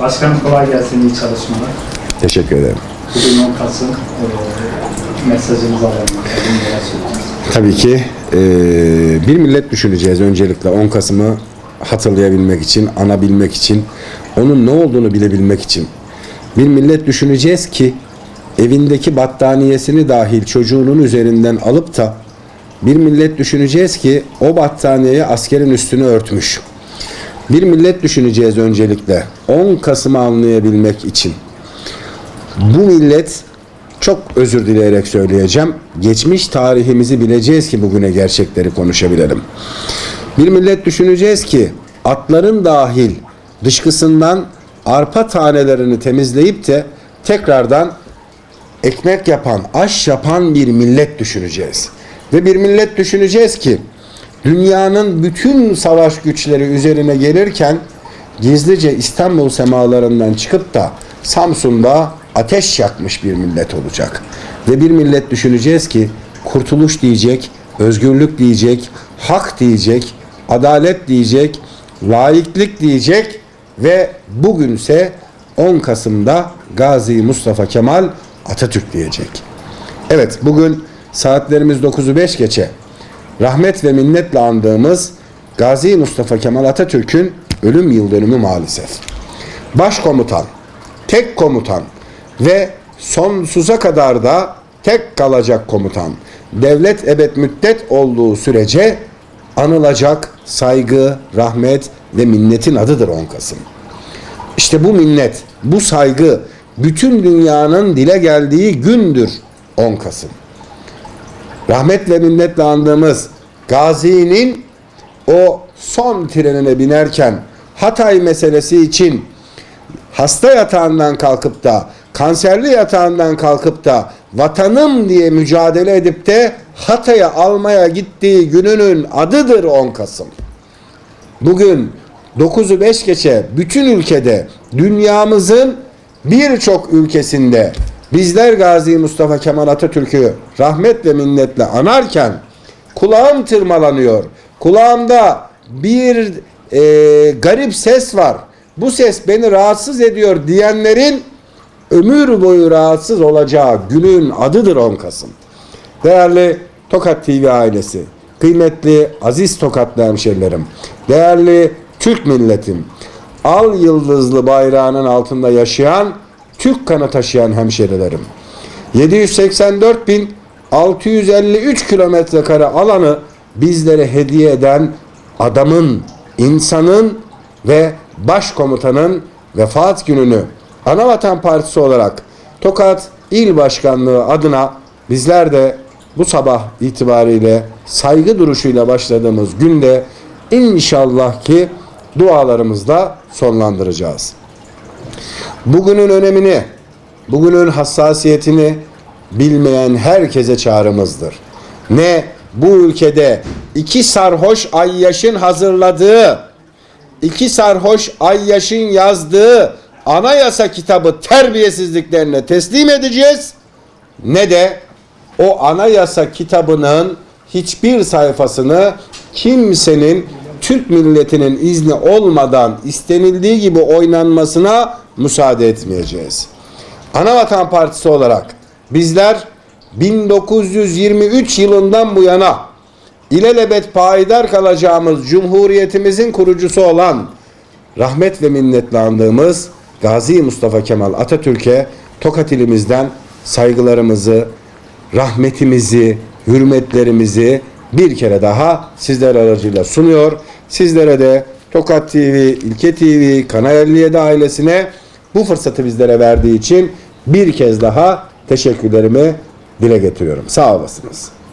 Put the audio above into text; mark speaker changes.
Speaker 1: Başkanım kolay gelsin, iyi çalışmalar.
Speaker 2: Teşekkür ederim.
Speaker 1: Bugün 10 Kasım e, mesajınızı alalım.
Speaker 2: Tabii ki eee, bir millet düşüneceğiz öncelikle 10 Kasım'ı hatırlayabilmek için, anabilmek için, onun ne olduğunu bilebilmek için. Bir millet düşüneceğiz ki evindeki battaniyesini dahil çocuğunun üzerinden alıp da bir millet düşüneceğiz ki o battaniyeyi askerin üstünü örtmüş. Bir millet düşüneceğiz öncelikle 10 Kasım'ı anlayabilmek için. Bu millet çok özür dileyerek söyleyeceğim. Geçmiş tarihimizi bileceğiz ki bugüne gerçekleri konuşabilelim. Bir millet düşüneceğiz ki atların dahil dışkısından arpa tanelerini temizleyip de tekrardan ekmek yapan, aş yapan bir millet düşüneceğiz. Ve bir millet düşüneceğiz ki dünyanın bütün savaş güçleri üzerine gelirken gizlice İstanbul semalarından çıkıp da Samsun'da ateş yakmış bir millet olacak. Ve bir millet düşüneceğiz ki kurtuluş diyecek, özgürlük diyecek, hak diyecek, adalet diyecek, laiklik diyecek ve bugünse 10 Kasım'da Gazi Mustafa Kemal Atatürk diyecek. Evet bugün saatlerimiz 9'u 5 geçe rahmet ve minnetle andığımız Gazi Mustafa Kemal Atatürk'ün ölüm yıl dönümü maalesef. Başkomutan, tek komutan ve sonsuza kadar da tek kalacak komutan. Devlet ebed müddet olduğu sürece anılacak saygı, rahmet ve minnetin adıdır 10 Kasım. İşte bu minnet, bu saygı bütün dünyanın dile geldiği gündür 10 Kasım. Rahmetle minnetle andığımız Gazi'nin o son trenine binerken Hatay meselesi için hasta yatağından kalkıp da kanserli yatağından kalkıp da vatanım diye mücadele edip de Hatay'a almaya gittiği gününün adıdır 10 Kasım. Bugün 9'u 5 geçe bütün ülkede dünyamızın birçok ülkesinde bizler Gazi Mustafa Kemal Atatürk'ü rahmet ve minnetle anarken kulağım tırmalanıyor. Kulağımda bir e, garip ses var. Bu ses beni rahatsız ediyor diyenlerin ömür boyu rahatsız olacağı günün adıdır 10 Kasım. Değerli Tokat TV ailesi, kıymetli aziz Tokatlı hemşerilerim, değerli Türk milletim, al yıldızlı bayrağının altında yaşayan, Türk kanı taşıyan hemşerilerim. 784.653 kilometre kare alanı bizlere hediye eden adamın, insanın ve başkomutanın vefat gününü Anavatan Partisi olarak Tokat İl Başkanlığı adına bizler de bu sabah itibariyle saygı duruşuyla başladığımız günde inşallah ki dualarımızla sonlandıracağız. Bugünün önemini, bugünün hassasiyetini bilmeyen herkese çağrımızdır. Ne bu ülkede iki sarhoş ayyaşın hazırladığı, iki sarhoş ayyaşın yazdığı anayasa kitabı terbiyesizliklerine teslim edeceğiz ne de o anayasa kitabının hiçbir sayfasını kimsenin Türk milletinin izni olmadan istenildiği gibi oynanmasına müsaade etmeyeceğiz. Anavatan Partisi olarak bizler 1923 yılından bu yana ilelebet payidar kalacağımız Cumhuriyetimizin kurucusu olan rahmet ve minnetle andığımız Gazi Mustafa Kemal Atatürk'e Tokat ilimizden saygılarımızı, rahmetimizi, hürmetlerimizi bir kere daha sizler aracıyla sunuyor. Sizlere de Tokat TV, İlke TV, Kanal 57 ailesine bu fırsatı bizlere verdiği için bir kez daha teşekkürlerimi dile getiriyorum. Sağ olasınız.